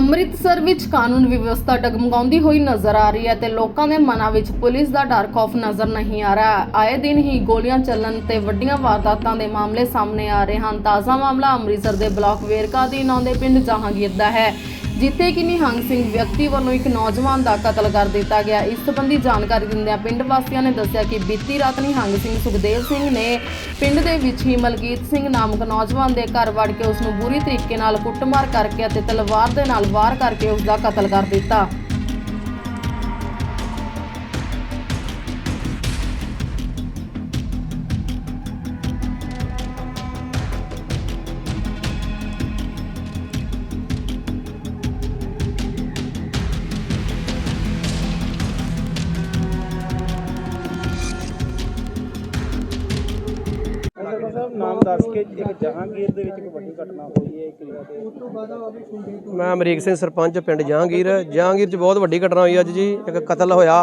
ਅੰਮ੍ਰਿਤਸਰ ਵਿੱਚ ਕਾਨੂੰਨ ਵਿਵਸਥਾ ਡਗਮਗਾਉਂਦੀ ਹੋਈ ਨਜ਼ਰ ਆ ਰਹੀ ਹੈ ਤੇ ਲੋਕਾਂ ਦੇ ਮਨਾਂ ਵਿੱਚ ਪੁਲਿਸ ਦਾ ਡਰ ਖੌਫ ਨਜ਼ਰ ਨਹੀਂ ਆ ਰਿਹਾ। ਆਏ ਦਿਨ ਹੀ ਗੋਲੀਆਂ ਚੱਲਣ ਤੇ ਵੱਡੀਆਂ ਵਾਰਦਾਤਾਂ ਦੇ ਮਾਮਲੇ ਸਾਹਮਣੇ ਆ ਰਹੇ ਹਨ। ਤਾਜ਼ਾ ਮਾਮਲਾ ਅੰਮ੍ਰਿਤਸਰ ਦੇ ਬਲਾਕ ਵੇਰਕਾ ਦੇ ਆਉਂਦੇ ਪਿੰਡ ਜਹਾਂਗੀਰ ਦਾ ਹੈ। ਜਿੱਥੇ ਕਿ ਨਿਹੰਗ ਸਿੰਘ ਵਿਅਕਤੀ ਵੱਲੋਂ ਇੱਕ ਨੌਜਵਾਨ ਦਾ ਕਤਲ ਕਰ ਦਿੱਤਾ ਗਿਆ। ਇਸ ਸੰਬੰਧੀ ਜਾਣਕਾਰੀ ਦਿੰਦਿਆਂ ਪਿੰਡ ਵਾਸੀਆਂ ਨੇ ਦੱਸਿਆ ਕਿ ਬੀਤੀ ਰਾਤ ਨਿਹੰਗ ਸਿੰਘ ਸੁਖਦੇਵ ਸਿੰਘ ਨੇ ਪਿੰਡ ਦੇ ਵਿੱਚ ਹੀ ਮਲਕੀਤ ਸਿੰਘ ਨਾਮਕ ਨੌਜਵਾਨ ਦੇ ਘਰ ਵੜ ਕੇ ਉਸ ਨੂੰ ਬੁਰੀ ਤਰੀਕੇ ਨਾਲ ਕੁੱਟਮਾਰ ਕਰਕੇ ਅਤੇ ਤਲਵਾਰ ਦੇ ਨਾਲ ਵਾਰ ਕਰਕੇ ਉਸ ਦਾ ਕਤਲ ਕਰ ਦਿੱਤਾ। ਸਾਹਿਬ ਨਾਮ ਦੱਸ ਕੇ ਇੱਕ ਜਹਾਂਗੀਰ ਦੇ ਵਿੱਚ ਇੱਕ ਵੱਡੀ ਘਟਨਾ ਹੋਈ ਹੈ ਇੱਕ ਜਗ੍ਹਾ ਤੇ। ਮੈਂ ਅਮਰੀਕ ਸਿੰਘ ਸਰਪੰਚ ਪਿੰਡ ਜਹਾਂਗੀਰ। ਜਹਾਂਗੀਰ 'ਚ ਬਹੁਤ ਵੱਡੀ ਘਟਨਾ ਹੋਈ ਅੱਜ ਜੀ ਇੱਕ ਕਤਲ ਹੋਇਆ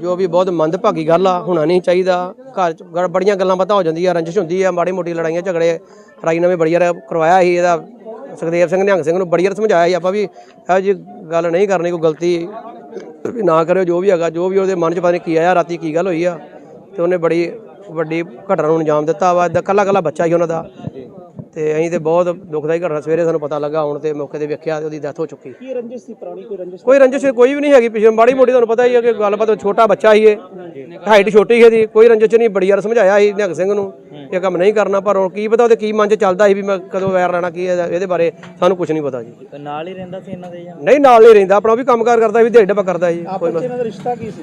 ਜੋ ਵੀ ਬਹੁਤ ਮੰਦਭਾਗੀ ਗੱਲ ਆ ਹੋਣਾ ਨਹੀਂ ਚਾਹੀਦਾ। ਘਰ 'ਚ ਬੜੀਆਂ ਗੱਲਾਂ ਪਤਾ ਹੋ ਜਾਂਦੀਆਂ ਰੰਜਿਸ਼ ਹੁੰਦੀ ਆ ਮਾੜੀ ਮੋਟੀ ਲੜਾਈਆਂ ਝਗੜੇ ਰਾਈ ਨਵੇਂ ਬੜੀ ਵਾਰ ਕਰਵਾਇਆ ਸੀ ਇਹਦਾ। ਸੁਖਦੇਵ ਸਿੰਘ ਨਿਹੰਗ ਸਿੰਘ ਨੂੰ ਬੜੀ ਸਮਝਾਇਆ ਸੀ ਆਪਾਂ ਵੀ ਇਹੋ ਜੀ ਗੱਲ ਨਹੀਂ ਕਰਨੀ ਕੋਈ ਗਲਤੀ ਵੀ ਨਾ ਕਰਿਓ ਜੋ ਵੀ ਹੈਗਾ ਜੋ ਵੀ ਉਹਦੇ ਮਨ 'ਚ ਪਤਾ ਨਹੀਂ ਕੀ ਆਇਆ ਰਾਤੀ ਕੀ ਗੱਲ ਹੋਈ ਆ ਤੇ ਉਹਨੇ ਬੜੀ ਵੱਡੀ ਘਟਨਾ ਨੂੰ ਅੰਜਾਮ ਦਿੱਤਾ ਵਾ ਏਦਾਂ ਕੱਲਾ ਕੱਲਾ ਬੱਚਾ ਸੀ ਉਹਨਾਂ ਦਾ। ਤੇ ਅਸੀਂ ਤੇ ਬਹੁਤ ਦੁਖਦਾਈ ਘਟਨਾ ਸਵੇਰੇ ਸਾਨੂੰ ਪਤਾ ਲੱਗਾ ਹੁਣ ਤੇ ਮੌਕੇ ਤੇ ਵੇਖਿਆ ਉਹਦੀ ਡੈਥ ਹੋ ਚੁੱਕੀ। ਕੀ ਰੰਜਿਸ਼ ਸੀ ਪੁਰਾਣੀ ਕੋਈ ਰੰਜਿਸ਼? ਕੋਈ ਰੰਜਿਸ਼ ਕੋਈ ਵੀ ਨਹੀਂ ਹੈਗੀ ਪਿਛੇ ਮਾੜੀ ਮੋਟੀ ਤੁਹਾਨੂੰ ਪਤਾ ਹੀ ਹੈ ਕਿ ਗੱਲਬਾਤ ਛੋਟਾ ਬੱਚਾ ਹੀ ਇਹ। ਹਾਈਟ ਛੋਟੀ ਹੈ ਦੀ ਕੋਈ ਰੰਜਿਸ਼ ਨਹੀਂ ਬੜੀ ਵਾਰ ਸਮਝਾਇਆ ਸੀ ਨਿਹੰਗ ਸਿੰਘ ਨੂੰ ਇਹ ਕੰਮ ਨਹੀਂ ਕਰਨਾ ਪਰ ਹੁਣ ਕੀ ਪਤਾ ਉਹਦੇ ਕੀ ਮਨ 'ਚ ਚੱਲਦਾ ਸੀ ਵੀ ਮੈਂ ਕਦੋਂ ਵੈਰ ਲੈਣਾ ਕੀ ਹੈ ਇਹਦੇ ਬਾਰੇ ਸਾਨੂੰ ਕੁਝ ਨਹੀਂ ਪਤਾ ਜੀ। ਨਾਲ ਹੀ ਰਹਿੰਦਾ ਸੀ ਇਹਨਾਂ ਦੇ ਜਾਂ? ਨਹੀਂ ਨਾਲ ਨਹੀਂ ਰਹਿੰਦਾ ਆਪਣਾ ਵੀ ਕੰਮਕਾਰ ਕਰਦਾ ਵੀ ਡੱਬਾ ਕਰਦਾ ਜੀ ਕੋਈ ਇਹਨਾਂ ਦਾ ਰਿਸ਼ਤਾ ਕੀ ਸੀ?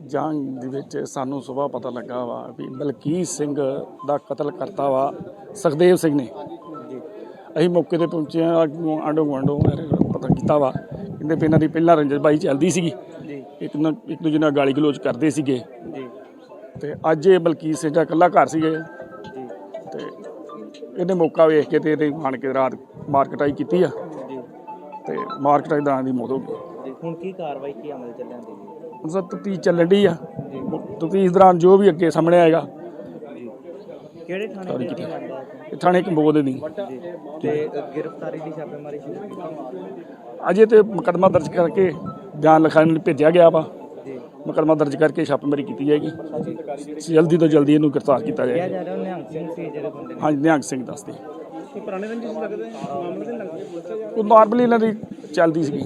ਜੰਗ ਦੇ ਵਿੱਚ ਸਾਨੂੰ ਸਵੇਰ ਪਤਾ ਲੱਗਾ ਵਾ ਵੀ ਬਲਕੀਤ ਸਿੰਘ ਦਾ ਕਤਲ ਕਰਤਾ ਵਾ ਸੁਖਦੇਵ ਸਿੰਘ ਨੇ। ਅਸੀਂ ਮੌਕੇ ਤੇ ਪਹੁੰਚੇ ਆ ਆਂਡੋ ਗੁਆਂਢੋਂ ਪਤਾ ਕੀਤਾ ਵਾ। ਕਹਿੰਦੇ ਵੀ ਇਹਨਾਂ ਦੀ ਪਹਿਲਾਂ ਰੰਜਨ ਬਾਈ ਚੱਲਦੀ ਸੀਗੀ। ਇੱਕ ਨਾ ਇੱਕ ਦੂਜੇ ਨਾਲ ਗਾਲੀ ਗਲੋਚ ਕਰਦੇ ਸੀਗੇ। ਤੇ ਅੱਜ ਇਹ ਬਲਕੀਤ ਸਿੰਘ ਦਾ ਇਕੱਲਾ ਘਰ ਸੀਗੇ। ਤੇ ਇਹਨੇ ਮੌਕਾ ਵੇਖ ਕੇ ਤੇ ਇਹਦੇ ਆਣ ਕੇ ਰਾਤ ਮਾਰਕਟਾਈ ਕੀਤੀ ਆ। ਤੇ ਮਾਰਕਟਾਈ ਦਾ ਦੀ ਮੌਤ ਹੋ ਗਈ। ਹੁਣ ਕੀ ਕਾਰਵਾਈ ਕੀ ਅਮਲ ਚੱਲਿਆ ਦੀ? ਸਰ ਤਫਤੀਸ਼ ਚੱਲਣ ਡਈ ਆ। ਤਫਤੀਸ਼ ਦੌਰਾਨ ਜੋ ਵੀ ਅੱਗੇ ਸਾਹਮਣੇ ਆਏਗਾ। ਕਿਹੜੇ ਥਾਣੇ ਦੇ ਅਧੀਨ ਆਉਂਦਾ ਹੈ? ਇਹ ਥਾਣੇ ਕੰਬੋਦ ਦੀ ਤੇ ਗ੍ਰਿਫਤਾਰੀ ਦੀ ਛਾਪੇਮਾਰੀ ਸ਼ੁਰੂ ਕੀਤੀ ਅਜੇ ਤੇ ਮੁਕੱਦਮਾ ਦਰਜ ਕਰਕੇ ਬਿਆਨ ਲਿਖਾਉਣ ਲਈ ਭੇਜਿਆ ਗਿਆ ਵਾ। ਮੁਕੱਦਮਾ ਦਰਜ ਕਰਕੇ ਛਾਪੇਮਾਰੀ ਕੀਤੀ ਜਾਏਗੀ। ਜਲਦੀ ਤੋਂ ਜਲਦੀ ਇਹਨੂੰ ਗ੍ਰਿਫਤਾਰ ਕੀਤਾ ਕਿਹਾ ਜਾਏਗਾ ਜਾ ਰਿਹਾ ਨਿਹੰਗ ਸਿੰਘ ਸੀ ਜਿਹੜੇ ਬੰਦੇ ਹਾਂਜੀ ਨਿਹੰਗ ਸਿੰਘ ਦੱਸਦੇ ਇਹ ਪੁਰਾਣੇ ਰੰਜਿਸ਼ ਲੱਗਦੇ? ਮਾਮਲੇ ਦੇ ਲੱਗਦੇ ਉਹ ਨਾਰਮਲੀ ਇਹਨਾਂ ਦੀ ਚੱਲਦੀ ਸੀਗੀ।